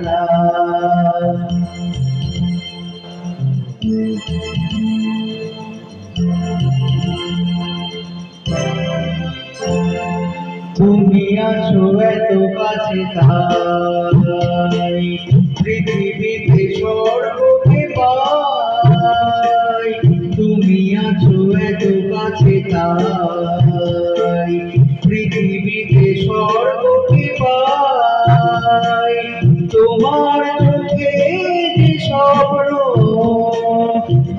খেলা তুমি আছো এত কাছে তাই পৃথিবীতে সর্বকে পাই। তুমি আছো এত কাছে তাই পৃথিবীতে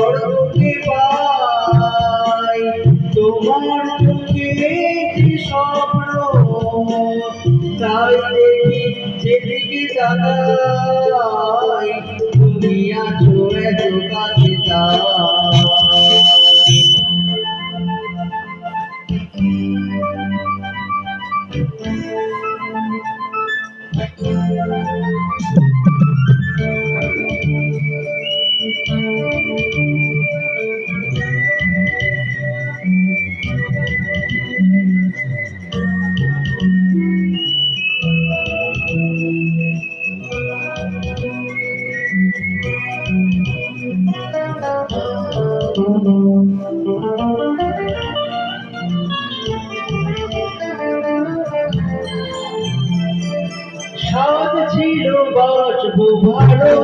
স্বর্গকে পাই তোমার চোখে যে স্বপ্ন। তাই দেখি যেদিকে তাকাই তুমি আছো এত কাছে সাদ ছিল বাঁচবো ভালো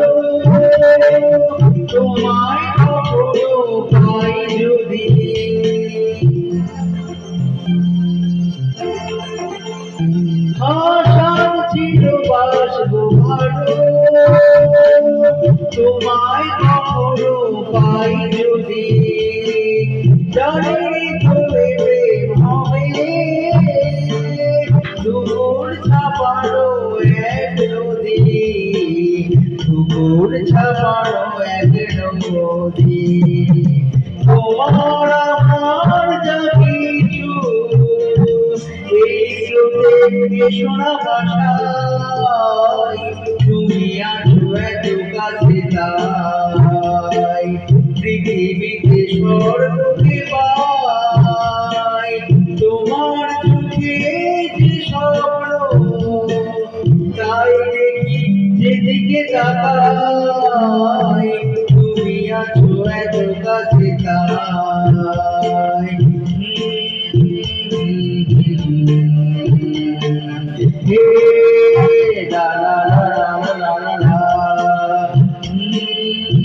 তোমায় কখনো পাই যদি দুপুর ছাপানো এক নদী তোমার আমার যা তুমি আছো Yeah.